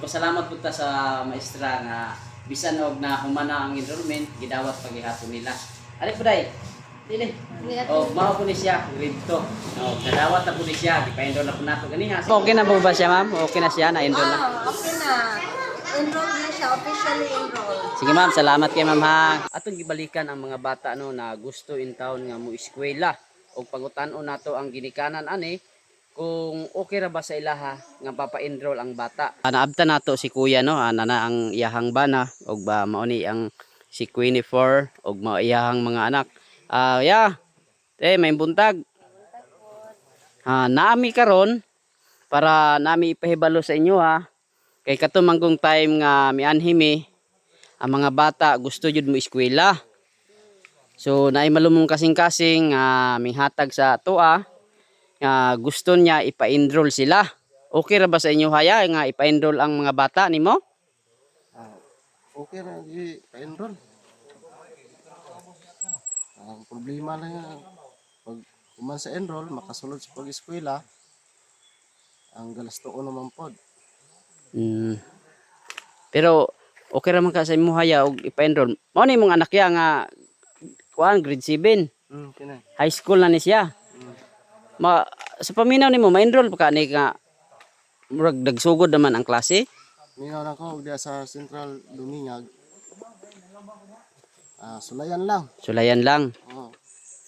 pasalamat po ta sa maestra nga bisan og na humana ang enrollment gidawat paghihapon nila. Ali po day. Dili. Oh, mao po ni siya grade 2. Oh, nadawat na po ni siya, gipa-enroll na po nato ganiha. Okay na po ba siya, ma'am? Okay na siya na enroll na. Ah, okay na. Enrolled na siya, officially enrolled. Sige ma'am, salamat kay ma'am ha. Atong gibalikan ang mga bata no na gusto in town nga mo eskwela og pangutan-on nato ang ginikanan ani kung okay ra ba sa ilaha nga papa-enroll ang bata. Naabta nato si kuya no, ana na ang iyahang bana og ba mao ni ang si Queenie 4 og mao iyahang mga anak. Ah, yeah. Eh, may buntag. Ah, naami karon para nami ipahibalo sa inyo ha. Kay katumanggong time nga mianhimi ang mga bata gusto jud mo eskwela. So naay malumong kasing-kasing nga minghatag sa tuwa nga gusto niya ipa-enroll sila. Okay ra ba sa inyo haya nga ipa-enroll ang mga bata nimo? Ah, okay na di pa-enroll. Ang problema lang nga, pag kuman sa enroll, makasulod sa pag-eskwela, ang galas tuon naman pod. Mm. Pero okay ra man ka sa imo haya og ipa-enroll. Mao ni mong anak ya nga kuan grade 7. Hmm, kinay. High school na ni siya. Ma sa paminaw nimo ma-enroll pa ka ni nga murag dagsugod naman ang klase. Minaw na ko diya sa Central Lumingag. Ah, sulayan lang. Sulayan lang. Oh.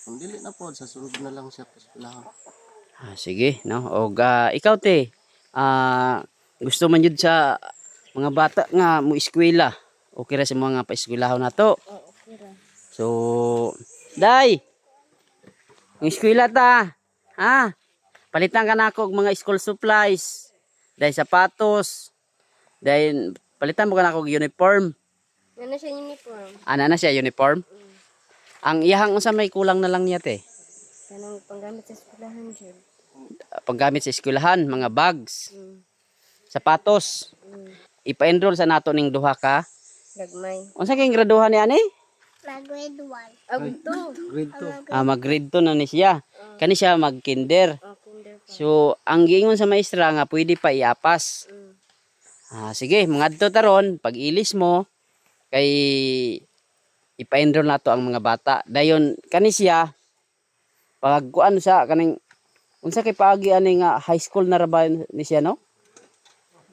Kung dili na pod sa sulod na lang siya sa eskwelahan. Ah, sige, no. Og ah, ikaw te, ah gusto man jud sa mga bata nga mo eskwela. Okay ra sa mga paeskwelahon nato. Oh, okay ra. So, day. Ang eskwela ta. Ha? Palitan ka na ako mga school supplies. Day sapatos. Day palitan mo ka na ako uniform. Na siya uniform. Ana na siya uniform. Ang iyahang unsa may kulang na lang niya te. Kanang panggamit sa eskwelahan dyan. Paggamit sa eskwelahan, mga bags, Mm. sapatos. Mm. Ipa-enroll sa nato ning duha ka Gagmay. Unsa kay graduhan ni ani? Grade 1. Ah. Grade 2. Ah, mag grade 2 na ni siya. Kani siya mag kinder. Oh, kinder pa. So, ang giingon sa maestra nga pwede pa iapas. Mm. Ah, sige, mangadto taron pag ilis mo kay ipa-enroll nato ang mga bata. Dayon kani siya pag kuan sa kaning unsa kay paagi ani nga high school na ra ba ni siya no?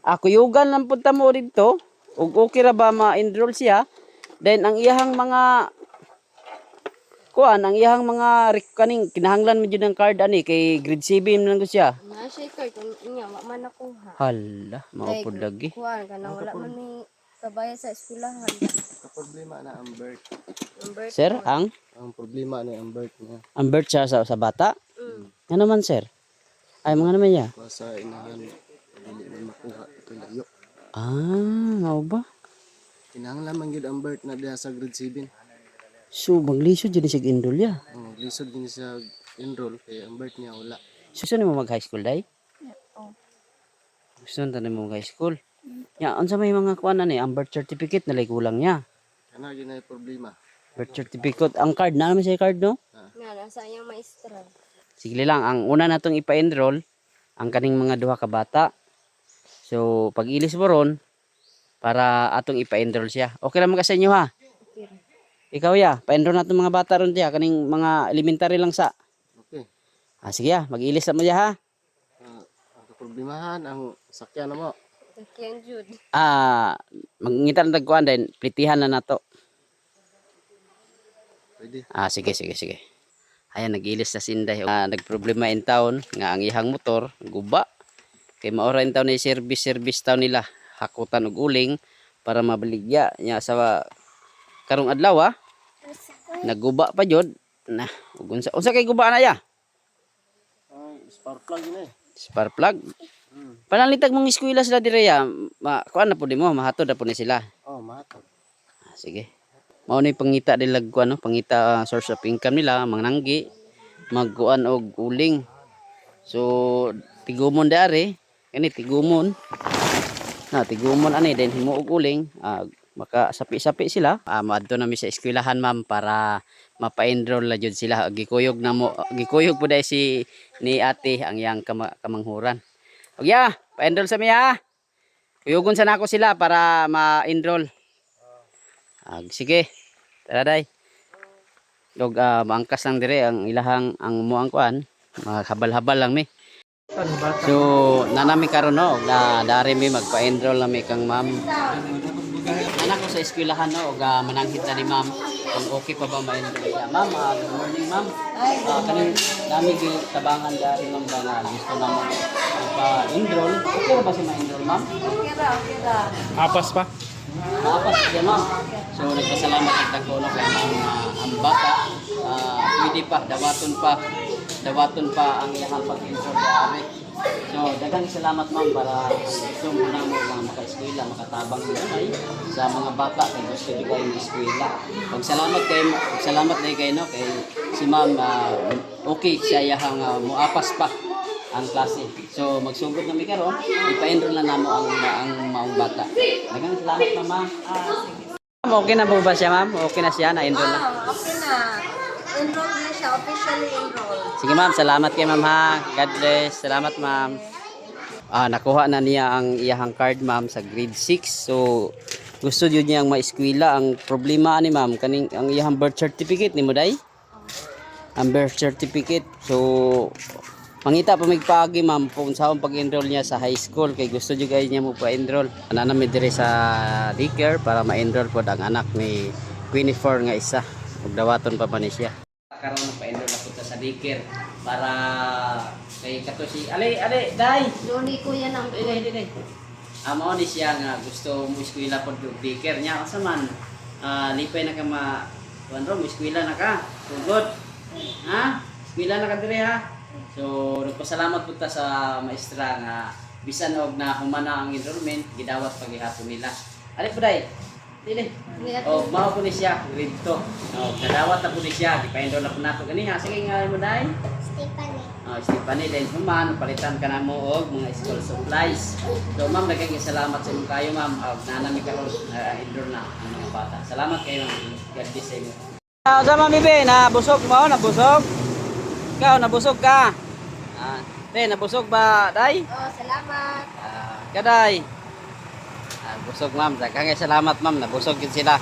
Ako yugan lang punta mo dito. Ug okay ra ba ma-enroll siya? Then ang iyahang mga kuan ang iyahang mga rek- kaning kinahanglan jud ng card ani kay grade 7 lang ko siya. Na siya kung inya, wa man nakuha. Hala, maupod lagi. Kuhan, kanang wala man ni kabaya sa eskwelahan. Ang problema na ang birth. Sir, ang Ang problema na ang birth niya. ang birth siya sa, sa bata? Mm. Ano naman, sir? Ay, mga naman niya. Sa inahan, dili na makuha ito layo. Ah, nga ba? Kinahanglan man gyud ang birth na diha sa grade 7. So, maglisod dyan siya enroll ya. Oh, lisod din siya enroll kaya ang birth niya wala. Gusto mo mag-high school, day? Oh. Gusto na mo mag-high school? Ya, unsa may mga kuan ni, ang birth certificate na kulang niya. Kana gyud na problema. Birth certificate, ang card, na naman siya card, no? Nga, nasa iyang maestra. Sige lang, ang una natong ipa-enroll, ang kaning mga duha ka bata. So, pag ilis mo ron, para atong ipa-enroll siya. Okay lang mga sa inyo, ha? Okay. Ikaw ya, pa-enroll natin mga bata ron diya, kaning mga elementary lang sa. Okay. Ah, sige ya, mag-ilis na mo diya ha. Ah, ang problemahan ang sakyan na mo. Sakyan jud. Ah, mangita na tagkuan din, plitihan na nato. Pwede. Ah, sige, sige, sige. Ayan, nag-ilis na sinday. Ah, nagproblema in town, nga ang ihang motor, guba. Kay maora in town ni service, service town nila. Hakutan og uling para mabaligya nya sa karong adlaw ah. Nagguba pa jud. Na, ug unsa unsa kay guba na ya? Ay, spark plug yun eh. Spark plug. Panalitag mong eskwela sila dire ya. Ma kuan na po di mo, mahatod na ni sila. Oh, mahatod. Ah, sige. Mao ni pangita nila kuan no, pangita ah, source of income nila, mangnanggi, magkuan og uling. So tigumon dari, kani tigumon. Na tigumon ani then himo og uling, ah, maka sapi-sapi sila. Ah, maadto na mi sa eskwelahan ma'am para mapa-enroll la jud sila. Gikuyog na mo, gikuyog dai si ni ate ang yang kama, kamanghuran. Og ya, pa-enroll sa mi ha. Kuyugon sana ako sila para ma-enroll. Ag sige. Tara day. Dog ah, maangkas lang dire ang ilahang ang muang kuan. Maghabal-habal lang mi. So, nanami karon no, na dari mi magpa-enroll na mi kang ma'am. Anak ko sa eskwelahan no, og ah, mananghit na ni ma'am kung okay pa ba ma-enroll siya. Ma'am, ah, good morning ma'am. Ah, kaning nami gi tabangan dari ma'am ba nga gusto na mo pa-enroll. Okay ra ba si ma-enroll ma'am? Okay ra, okay ra. Apas pa? Dapat siya ma'am. So nagpasalamat ang tagpulo kay ma'am na ang bata ah, pwede pa, dawaton pa, dawaton pa ang iyang pag-intro ari. So daghang salamat ma'am para gusto mo na mo mga maka-eskwela, makatabang mo ay sa mga bata kay gusto di kayo eskwela. Pag salamat kay salamat dai kay no kay si ma'am ah, okay siya iyang uh, muapas pa ang klase. So magsugod na mi karon, ipa-enroll na namo ang ang maong bata. Daghang salamat na ma'am. Ma'am, okay na po ba siya ma'am? Okay na siya, na-enroll na. Ah, okay na. Enroll na siya, officially enrolled. Sige ma'am, salamat kay ma'am ha. God bless. Salamat ma'am. Ah, nakuha na niya ang iyahang card ma'am sa grade 6. So gusto jud niya ang maeskwela. Ang problema ni ma'am kaning ang iyahang birth certificate ni mo. Ang birth certificate. So Mangita pa magpaagi ma'am kung saan pag-enroll niya sa high school kay gusto jud kay niya mo pa-enroll. Ana mi dire sa daycare para ma-enroll pod ang anak ni 24 nga isa. Ug dawaton pa pa ni siya. Karon pa-enroll sa daycare para kay kato si Ali Ali dai. Luni ko yan ang dai dai. Amo ni siya nga gusto mo eskwela pod og daycare niya asa man. Ah lipay na ka ma kuan ro mo eskwela na ka. Tugod. Ha? Eskwela na ka dire ha. So, nagpasalamat po ta sa maestra nga bisan og na humana ang enrollment, gidawat paghihapon nila. Ali po day. Dili. Oh, mao po ni siya grade 2. Oh, nadawat na po ni siya, enroll na po nato ganiha. Sige nga mo day. Stephanie. Oh, Stephanie din human palitan ka na mo og mga school supplies. So ma'am, daghang salamat sa inyo kayo ma'am. Og nanami karon uh, enroll na ang mga bata. Salamat kayo ma'am. God bless sa inyo. Ah, sa ma'am Bibi, nabusog mo, nabusog. Ikaw, nabusog ka. Ah, te, nabusog ba, day? Oh, salamat. Ah, kaday. Busog ma'am. Daghang salamat ma'am, nabusog yun sila.